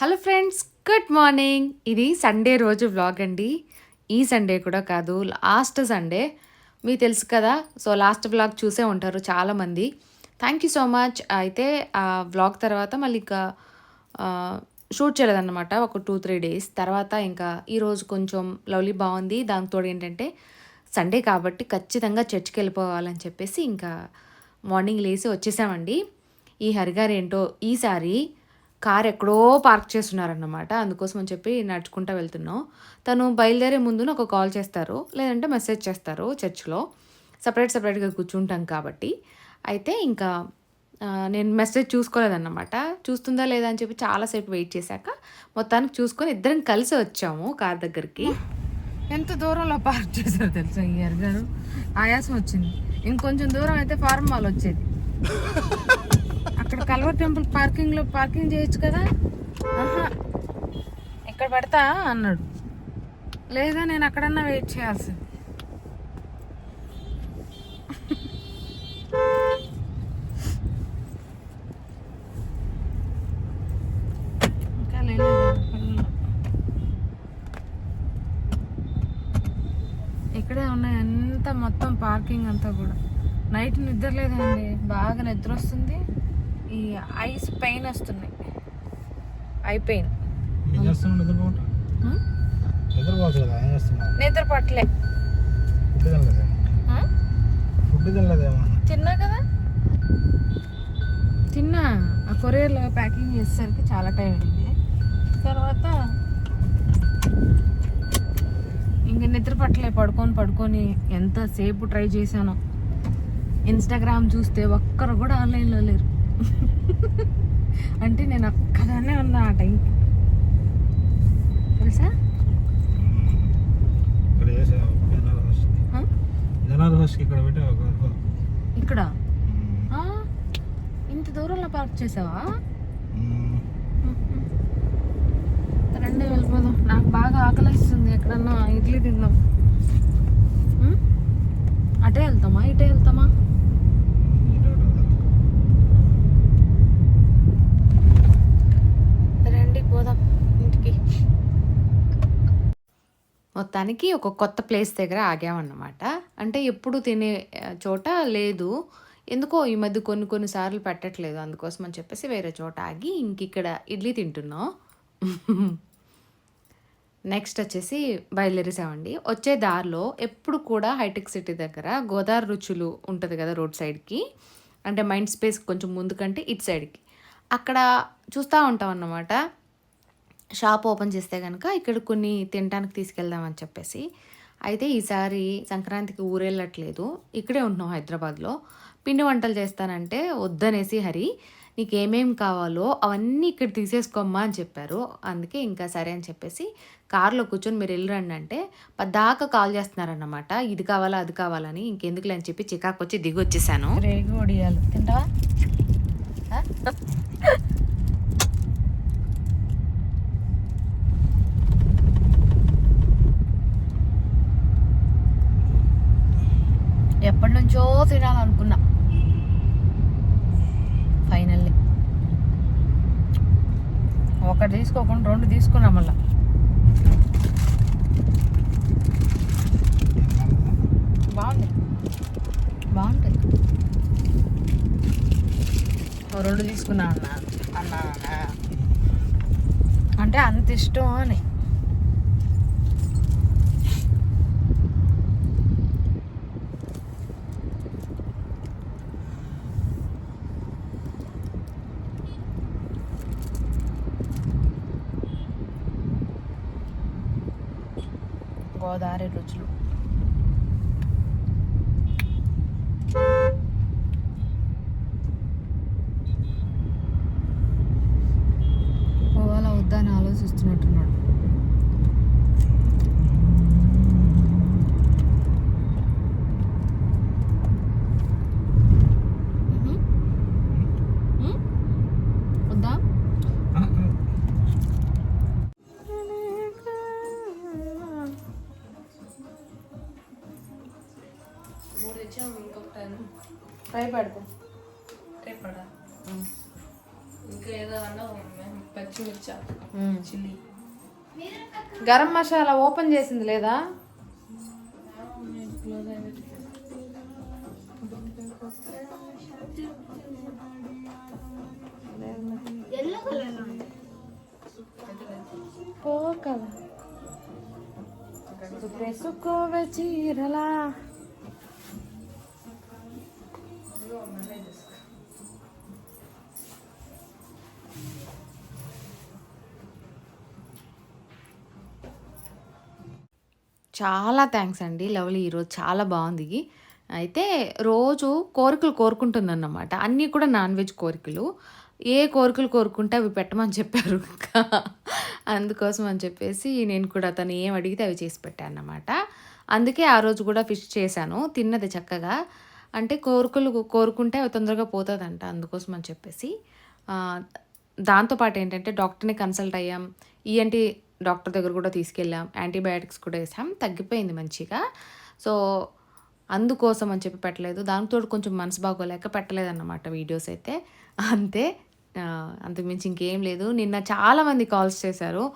Hello friends good morning ఇది Sunday రోజు vlog అండి. ఈ సండే కూడా కాదు లాస్ట్ సండే మీకు తెలుసు కదా సో లాస్ట్ వ్లాగ్ చూసే ఉంటారు చాలామంది. థ్యాంక్ యూ సో మచ్ అయితే ఆ వ్లాగ్ తర్వాత మళ్ళీ ఇంకా షూట్ చేయలేదన్నమాట ఒక టూ త్రీ డేస్ తర్వాత ఇంకా ఈరోజు కొంచెం లవ్లీ బాగుంది. దాంతో ఏంటంటే సండే కాబట్టి ఖచ్చితంగా చర్చ్కి వెళ్ళిపోవాలని చెప్పేసి ఇంకా మార్నింగ్ లేచి వచ్చేసామండి. ఈ హరిగారు ఏంటో ఈసారి కార్ ఎక్కడో పార్క్ చేస్తున్నారన్నమాట. అందుకోసం అని చెప్పి నడుచుకుంటూ వెళ్తున్నాం. తను బయలుదేరే ముందున ఒక కాల్ చేస్తారు. లేదంటే మెసేజ్ చేస్తారు చర్చ్లో. సపరేట్ సపరేట్గా కూర్చుంటాం కాబట్టి. అయితే ఇంకా నేను మెసేజ్ చూసుకోలేదన్నమాట. చూస్తుందా లేదా అని చెప్పి చాలాసేపు వెయిట్ చేశాక మొత్తానికి చూసుకొని ఇద్దరం కలిసి వచ్చాము కార్ దగ్గరికి. ఎంత దూరంలో పార్క్ చేశారు తెలుసా అయ్యారు ఇయర్ గారు? ఆయాసం వచ్చింది. ఇంకొంచెం దూరం అయితే ఫార్మ్ వాళ్ళు వచ్చేది. అక్కడ కల్వర్ టెంపుల్ పార్కింగ్లో పార్కింగ్ చేయొచ్చు కదా? ఆహా. ఇక్కడ పెడతా? అన్నాడు. లేదా నేను అక్కడన్నా వెయిట్ చేయాల్సి ఇంకా లేదు ఇక్కడే ఉన్నాయి అంతా మొత్తం పార్కింగ్ అంతా కూడా. నైట్ నిద్ర లేదండి. బాగా నిద్ర వస్తుంది. ఈ ఐస్ పెయిన్ వస్తున్నాయి ఐ పెయిన్. నిద్ర పట్టలే. తిన్నా కదా. తిన్నా. ఆ కొరియర్లో ప్యాకింగ్ చేసేసరికి చాలా టైం అయింది. తర్వాత ఇంక నిద్ర పట్టలే. పడుకొని పడుకొని ఎంతసేపు ట్రై చేశాను. ఇన్స్టాగ్రామ్ చూస్తే ఒక్కరు కూడా ఆన్లైన్లో లేరు. అంటే నేను ఒక్కదాన్నే ఉన్నా ఆ టైంకి తెలుసా? ఇక్కడ? ఇంత దూరంలో పార్క్ చేసావా. రండి వెళ్ళిపోదాం. నాకు బాగా ఆకలిస్తుంది ఎక్కడన్నా ఇడ్లీ తిందాం? అటే వెళ్తామా? ఇటే వెళ్తామా ఇటు అటు వదలు. రండి పోదాం ఇంటికి మొత్తానికి ఒక కొత్త ప్లేస్ దగ్గర ఆగామన్నమాట. అంటే ఎప్పుడు తినే చోట లేదు. ఎందుకో ఈ మధ్య కొన్ని కొన్ని సార్లు పెట్టట్లేదు అందుకోసం అని చెప్పేసి వేరే చోట ఆగి ఇంక ఇక్కడ ఇడ్లీ తింటున్నాం. నెక్స్ట్ వచ్చేసి బయలుదేరేసామండి. వచ్చే దారిలో ఎప్పుడు కూడా హైటెక్ సిటీ దగ్గర గోదావరి రుచులు ఉంటుంది కదా రోడ్ సైడ్కి. అంటే మైండ్ స్పేస్ కొంచెం ముందు కంటే ఇటు సైడ్కి. అక్కడ చూస్తూ ఉంటాం అన్నమాట షాప్ ఓపెన్ చేస్తే కనుక ఇక్కడ కొన్ని తినడానికి తీసుకెళ్దామని చెప్పేసి. అయితే ఈసారి సంక్రాంతికి ఊరెళ్ళట్లేదు. ఇక్కడే ఉంటున్నాం హైదరాబాద్లో. పిండి వంటలు చేస్తానంటే వద్దనేసి హరి నీకు ఏమేం కావాలో అవన్నీ ఇక్కడ తీసేసుకోమ్మా అని చెప్పారు. అందుకే ఇంకా సరే అని చెప్పేసి కార్లో కూర్చొని మీరు వెళ్ళరండి అంటే పద్దాకా కాల్ చేస్తున్నారన్నమాట. ఇది కావాలా అది కావాలని ఇంకెందుకులే అని చెప్పి చికాకు వచ్చి దిగి వచ్చేసాను ఒడియాలు. తింటావా? ఎప్పటి నుంచో తినాలనుకున్నా. ఫైనల్లీ ఒకటి తీసుకోకుండా రెండు తీసుకున్నా మళ్ళా. బాగుంది. బాగుంటుంది. ఓ రెండు తీసుకున్నా అన్న అన్నా అన్నా. అంటే అంత ఇష్టం అని. గోదావరి రుచులు తెచ్చాము ఇంకొక టైం ట్రై పడతా ట్రై పడా ఇంకా ఏదో అన్నా పచ్చిమిర్చి చిల్లీ. గరం మసాలా ఓపెన్ చేసింది లేదా? పో కదా వేసుకోవే చీరలా. చాలా థ్యాంక్స్ అండి. లవ్లీ ఈరోజు చాలా బాగుంది. అయితే రోజు కోరికలు కోరుకుంటుందన్నమాట. అన్నీ కూడా నాన్ వెజ్ కోరికలు. ఏ కోరికలు కోరుకుంటే అవి పెట్టమని చెప్పారు అందుకోసం అని చెప్పేసి నేను కూడా తను ఏం అడిగితే అవి చేసి పెట్టాను అన్నమాట అందుకే ఆ రోజు కూడా ఫిష్ చేశాను. తిన్నది చక్కగా. అంటే కోరికలు కోరుకుంటే అవి తొందరగా పోతుందంట అందుకోసం అని చెప్పేసి. దాంతోపాటు ఏంటంటే డాక్టర్ని కన్సల్ట్ అయ్యాం. ఈఎన్టీ డాక్టర్ దగ్గర కూడా తీసుకెళ్ళాం. యాంటీబయాటిక్స్ కూడా వేసాం. తగ్గిపోయింది మంచిగా. సో అందుకోసం అని చెప్పి పెట్టలేదు. దానితో కొంచెం మనసు బాగోలేక పెట్టలేదన్నమాట వీడియోస్ అయితే. అంతే. అంతకుమించి ఇంకేం లేదు. నిన్న చాలామంది కాల్స్ చేశారు.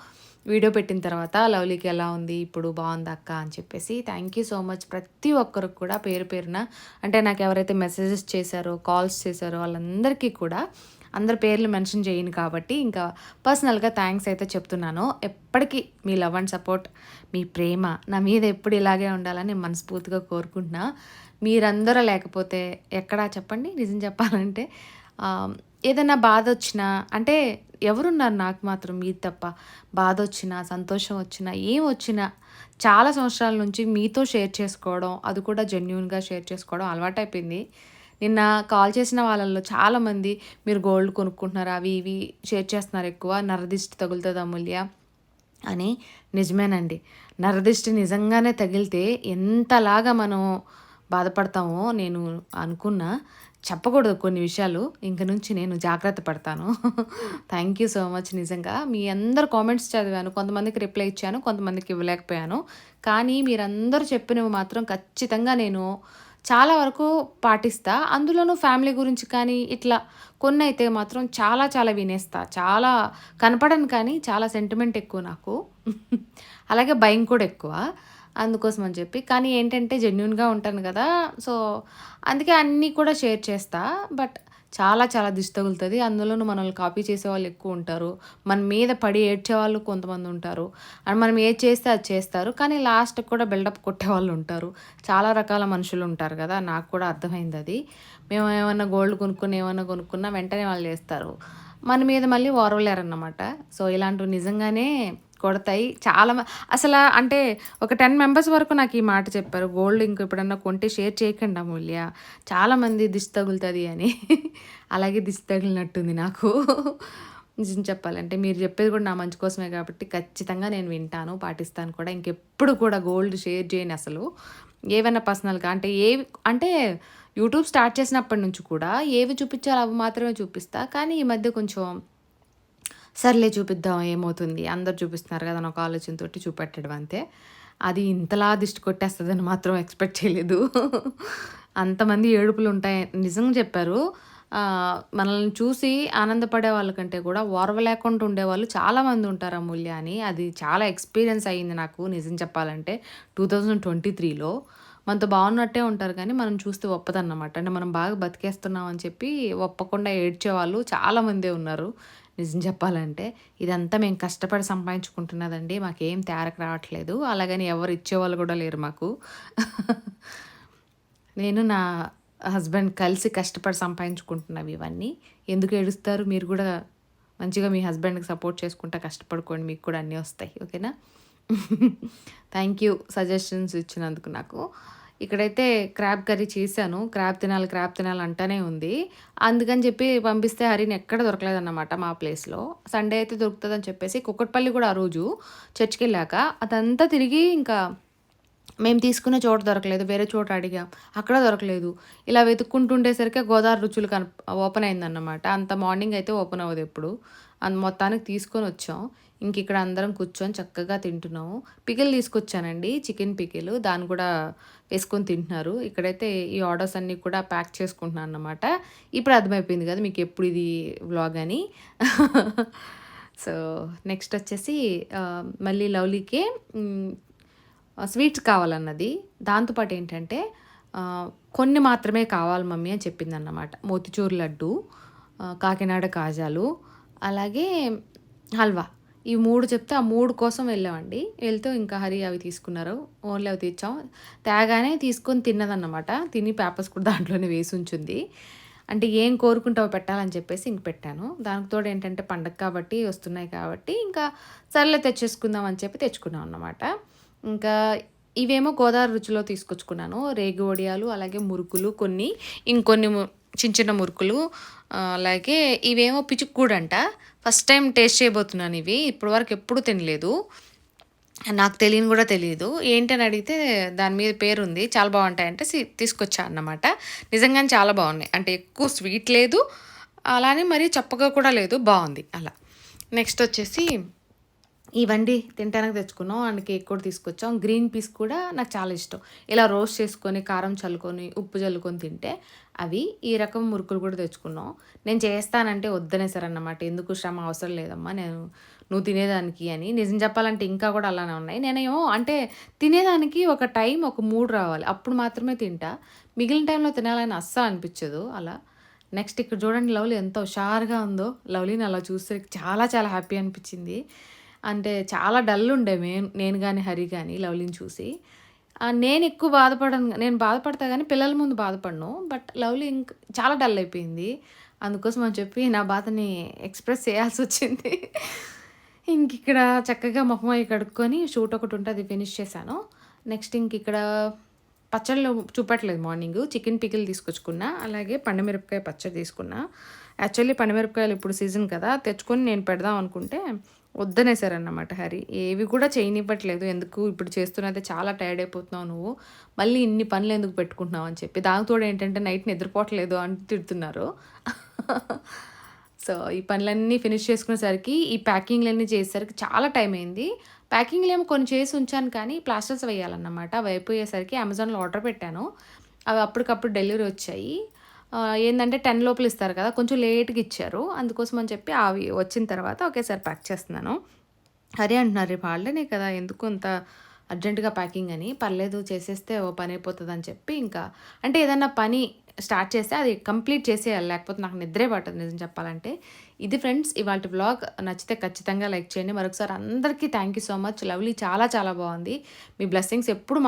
వీడియో పెట్టిన తర్వాత లవ్లీకి ఎలా ఉంది? ఇప్పుడు బాగుంది అక్క? అని చెప్పేసి. థ్యాంక్ యూ సో మచ్ ప్రతి ఒక్కరికి కూడా పేరు పేరున అంటే నాకు ఎవరైతే మెసేజెస్ చేశారో కాల్స్ చేశారో వాళ్ళందరికీ కూడా అందరి పేర్లు మెన్షన్ చేయను కాబట్టి ఇంకా పర్సనల్గా థ్యాంక్స్ అయితే చెప్తున్నాను. ఎప్పటికీ మీ లవ్ అండ్ సపోర్ట్ మీ ప్రేమ నా మీద ఎప్పుడు ఇలాగే ఉండాలని నేను మనస్ఫూర్తిగా కోరుకుంటున్నా. మీరందరూ లేకపోతే ఎక్కడా చెప్పండి నిజం చెప్పాలంటే ఏదైనా బాధ వచ్చినా అంటే ఎవరున్నారు నాకు మాత్రం మీరు తప్ప. బాధ వచ్చినా సంతోషం వచ్చినా ఏం వచ్చినా చాలా సంవత్సరాల నుంచి మీతో షేర్ చేసుకోవడం అది కూడా జెన్యున్గా షేర్ చేసుకోవడం అలవాటైపోయింది. నిన్న కాల్ చేసిన వాళ్ళల్లో చాలామంది మీరు గోల్డ్ కొనుక్కుంటున్నారు? అవి ఇవి షేర్ చేస్తున్నారు ఎక్కువ. నరదిష్టి తగులుతుంది అమూల్య అని నిజమేనండి. నరదిష్టి నిజంగానే తగిలితే ఎంతలాగా మనం బాధపడతామో నేను అనుకున్నా. చెప్పకూడదు కొన్ని విషయాలు. ఇంక నుంచి నేను జాగ్రత్త పడతాను. థ్యాంక్ యూ సో మచ్ నిజంగా మీ అందరు కామెంట్స్ చదివాను. కొంతమందికి రిప్లై ఇచ్చాను కొంతమందికి ఇవ్వలేకపోయాను. కానీ మీరందరూ చెప్పినవి మాత్రం ఖచ్చితంగా నేను చాలా వరకు పాటిస్తా. అందులోనూ ఫ్యామిలీ గురించి కానీ ఇట్లా కొన్ని అయితే మాత్రం చాలా చాలా వినేస్తా. చాలా కనపడను కానీ చాలా సెంటిమెంట్ ఎక్కువ నాకు. అలాగే భయం కూడా ఎక్కువ. అందుకోసం అని చెప్పి. కానీ ఏంటంటే జెన్యున్గా ఉంటాను కదా. సో అందుకే అన్నీ కూడా షేర్ చేస్తా. బట్ చాలా చాలా దిష్టి తగులుతుంది. అందులోనూ మనల్ని కాపీ చేసే వాళ్ళు ఎక్కువ ఉంటారు. మన మీద పడి ఏడ్చే వాళ్ళు కొంతమంది ఉంటారు. అండ్ మనం ఏది చేస్తే అది చేస్తారు. కానీ లాస్ట్కి కూడా బిల్డప్ కొట్టే వాళ్ళు ఉంటారు. చాలా రకాల మనుషులు ఉంటారు కదా. నాకు కూడా అర్థమైంది అది. మేము ఏమైనా గోల్డ్ కొనుక్కుని ఏమైనా కొనుక్కున్నా వెంటనే వాళ్ళు చేస్తారు. మన మీద మళ్ళీ ఓరవలేరన్నమాట. సో ఇలాంటివి నిజంగానే కొడతాయి. చాలా మ- అసలు అంటే ఒక టెన్ మెంబర్స్ వరకు నాకు ఈ మాట చెప్పారు. గోల్డ్ ఇంక ఎప్పుడన్నా కొంటే షేర్ చేయకండి అమూల్య. చాలామంది దిశ తగులుతుంది అని. అలాగే దిశ తగిలినట్టుంది నాకు. నిజం చెప్పాలంటే మీరు చెప్పేది కూడా నా మంచి కోసమే కాబట్టి ఖచ్చితంగా నేను వింటాను పాటిస్తాను కూడా. ఇంకెప్పుడు కూడా గోల్డ్ షేర్ చేయను అసలు. ఏవైనా పర్సనల్గా అంటే ఏవి అంటే యూట్యూబ్ స్టార్ట్ చేసినప్పటి నుంచి కూడా ఏవి చూపించాలో అవి మాత్రమే చూపిస్తా. కానీ ఈ మధ్య కొంచెం సర్లే చూపిద్దాం ఏమవుతుంది? అందరు చూపిస్తున్నారు కదా అని ఒక ఆలోచనతో చూపెట్టడం అంతే. అది ఇంతలా దిష్టి కొట్టేస్తుందని మాత్రం ఎక్స్పెక్ట్ చేయలేదు. అంతమంది ఏడుపులు ఉంటాయి. నిజంగా చెప్పారు. మనల్ని చూసి ఆనందపడే వాళ్ళకంటే కూడా ఓర్వలేకుండా ఉండేవాళ్ళు చాలామంది ఉంటారు అమూల్య అని. అది చాలా ఎక్స్పీరియన్స్ అయ్యింది నాకు నిజం చెప్పాలంటే టూ థౌజండ్ ట్వంటీ త్రీలో. మనతో బాగున్నట్టే ఉంటారు కానీ మనం చూస్తే ఒప్పదన్నమాట. అంటే మనం బాగా బతికేస్తున్నాం అని చెప్పి ఒప్పకుండా ఏడ్చే వాళ్ళు చాలామందే ఉన్నారు. నిజం చెప్పాలంటే ఇదంతా మేము కష్టపడి సంపాదించుకుంటున్నదండి. మాకేం తేరక రావట్లేదు. అలాగని ఎవరు ఇచ్చేవాళ్ళు కూడా లేరు మాకు. నేను నా హస్బెండ్ కలిసి కష్టపడి సంపాదించుకుంటున్నవి ఇవన్నీ. ఎందుకు ఏడుస్తారు? మీరు కూడా మంచిగా మీ హస్బెండ్కి సపోర్ట్ చేసుకుంటా కష్టపడుకోండి. మీకు కూడా అన్నీ వస్తాయి. ఓకేనా? థ్యాంక్ యూ సజెషన్స్ ఇచ్చినందుకు నాకు. ఇక్కడైతే క్రాబ్ కర్రీ చేశాను. క్రాబ్ తినాలి క్రాబ్ తినాలి అంటానే ఉంది. అందుకని చెప్పి పంపిస్తే హరిని ఎక్కడ దొరకలేదన్నమాట మా ప్లేస్లో. సండే అయితే దొరుకుతుందని చెప్పేసి కుక్కట్పల్లి కూడా ఆ రోజు చర్చ్కి వెళ్ళాక అదంతా తిరిగి ఇంకా మేము తీసుకునే చోట దొరకలేదు. వేరే చోట అడిగాం. అక్కడ దొరకలేదు. ఇలా వెతుక్కుంటుండేసరికి గోదావరి రుచులు కన్ ఓపెన్ అయిందన్నమాట. అంత మార్నింగ్ అయితే ఓపెన్ అవ్వదు ఎప్పుడు. అంత మొత్తానికి తీసుకొని వచ్చాం. ఇంక ఇక్కడ అందరం కూర్చొని చక్కగా తింటున్నాము. పికిల్ తీసుకొచ్చానండి చికెన్ పికిల్. దాన్ని కూడా వేసుకొని తింటున్నారు. ఇక్కడైతే ఈ ఆర్డర్స్ అన్నీ కూడా ప్యాక్ చేసుకుంటున్నాను అన్నమాట. ఇప్పుడు అర్థమైపోయింది కదా మీకు ఎప్పుడు ఇది వ్లాగ్ అని. సో నెక్స్ట్ వచ్చేసి మళ్ళీ లవ్లీకి స్వీట్స్ కావాలన్నది. దాంతోపాటు ఏంటంటే కొన్ని మాత్రమే కావాలి మమ్మీ అని చెప్పింది అన్నమాట మోతిచూర్ లడ్డు కాకినాడ కాజాలు అలాగే హల్వా. ఈ మూడు చెప్తే ఆ మూడు కోసం వెళ్ళామండి. వెళ్తే ఇంకా హరి అవి తీసుకున్నారు. ఓన్లీ అవి తెచ్చాం తేగానే తీసుకొని తిన్నదన్నమాట. తిని పేపర్స్ కూడా దాంట్లోనే వేసి ఉంచుంది. అంటే ఏం కోరుకుంటావో పెట్టాలని చెప్పేసి ఇంక పెట్టాను. దానికి తోడు ఏంటంటే పండగ కాబట్టి వస్తున్నాయి కాబట్టి ఇంకా సర్లే తెచ్చేసుకుందాం అని చెప్పి తెచ్చుకున్నాం అన్నమాట. ఇంకా ఇవేమో గోదావరి రుచిలో తీసుకొచ్చుకున్నాను. రేగి వడియాలు అలాగే మురుకులు కొన్ని ఇంకొన్ని చిన్న చిన్న మురుకులు అలాగే ఇవేమో పిచుక్కూడంట. ఫస్ట్ టైం టేస్ట్ చేయబోతున్నాను ఇవి. ఇప్పటివరకు ఎప్పుడు తినలేదు. నాకు తెలియని కూడా తెలియదు ఏంటని అడిగితే దాని మీద పేరు ఉంది చాలా బాగుంటాయంటే సి- తీసుకొచ్చా అన్నమాట. నిజంగానే చాలా బాగున్నాయి. అంటే ఎక్కువ స్వీట్ లేదు. అలానే మరీ చప్పగా కూడా లేదు. బాగుంది. అలా. నెక్స్ట్ వచ్చేసి ఇవండి తింటానికి తెచ్చుకున్నాం. అండ్ కేక్ కూడా తీసుకొచ్చాం. గ్రీన్ పీస్ కూడా నాకు చాలా ఇష్టం. ఇలా రోస్ట్ చేసుకొని కారం చల్లుకొని ఉప్పు చల్లుకొని తింటే అవి ఈ రకం మురుకులు కూడా తెచ్చుకున్నాం. నేను చేస్తానంటే వద్దనేసారన్నమాట ఎందుకు శ్రమ అవసరం లేదమ్మా. నేను నువ్వు తినేదానికి అని. నిజం చెప్పాలంటే ఇంకా కూడా అలానే ఉన్నాయి. నేనేమో అంటే తినేదానికి ఒక టైం ఒక మూడ్ రావాలి. అప్పుడు మాత్రమే తింటా. మిగిలిన టైంలో తినాలని అస్సలు అనిపించదు. అలా. నెక్స్ట్ ఇక్కడ చూడండి లవ్లీ ఎంత హుషారుగా ఉందో. లవ్లీని అలా చూస్తే చాలా చాలా హ్యాపీ అనిపించింది. అంటే చాలా డల్ ఉండే మేము నేను కానీ హరి కానీ లవ్లీని చూసి. నేను ఎక్కువ బాధపడను నేను బాధపడతా కానీ పిల్లల ముందు బాధపడను బట్ లవ్లీ ఇంక చాలా డల్ అయిపోయింది. అందుకోసం అని చెప్పి నా బాధని ఎక్స్ప్రెస్ చేయాల్సి వచ్చింది. ఇంక ఇక్కడ చక్కగా మొహం అవి కడుక్కొని షూట్ ఒకటి ఉంటే అది ఫినిష్ చేశాను. నెక్స్ట్ ఇంక ఇక్కడ పచ్చళ్ళు చూపట్లేదు మార్నింగ్ చికెన్ పికిల్ తీసుకొచ్చుకున్నా అలాగే పండుమిరపకాయ పచ్చడి తీసుకున్నా. యాక్చువల్లీ పండుమిరపకాయలు ఇప్పుడు సీజన్ కదా తెచ్చుకొని నేను పెడదాం అనుకుంటే వద్దనేసారన్నమాట హరి. ఏవి కూడా చేయనివ్వట్లేదు. ఎందుకు? ఇప్పుడు చేస్తున్నదే చాలా టైర్డ్ అయిపోతున్నావు నువ్వు. మళ్ళీ ఇన్ని పనులు ఎందుకు పెట్టుకుంటున్నావు అని చెప్పి. దానితోడు ఏంటంటే నైట్ నిద్రపోవట్లేదు అని తిడుతున్నారు. సో ఈ పనులన్నీ ఫినిష్ చేసుకునేసరికి ఈ ప్యాకింగ్లన్నీ చేసేసరికి చాలా టైం అయింది. ప్యాకింగ్లు ఏమో కొన్ని చేసి ఉంచాను కానీ ప్లాస్టర్స్ వేయాలన్నమాట. అవి అయిపోయేసరికి అమెజాన్లో ఆర్డర్ పెట్టాను. అవి అప్పటికప్పుడు డెలివరీ వచ్చాయి. ఏంటంటే టెన్ లోపల ఇస్తారు కదా కొంచెం లేట్గా ఇచ్చారు. అందుకోసం అని చెప్పి అవి వచ్చిన తర్వాత ఒకేసారి ప్యాక్ చేస్తున్నాను. అరే అంటున్నారు రేపు హాలిడేనే కదా ఎందుకు అంత అర్జెంటుగా ప్యాకింగ్ అని? పర్లేదు చేసేస్తే ఓ పని అయిపోతుంది అని చెప్పి ఇంకా అంటే ఏదన్నా పని స్టార్ట్ చేస్తే అది కంప్లీట్ చేసేయాలి లేకపోతే నాకు నిద్రే పట్టదు నిజం చెప్పాలంటే. ఇది ఫ్రెండ్స్ ఇవాళ బ్లాగ్ నచ్చితే ఖచ్చితంగా లైక్ చేయండి. మరొకసారి అందరికీ thank you so much. Lovely చాలా చాలా బాగుంది. మీ బ్లెస్సింగ్స్ ఎప్పుడు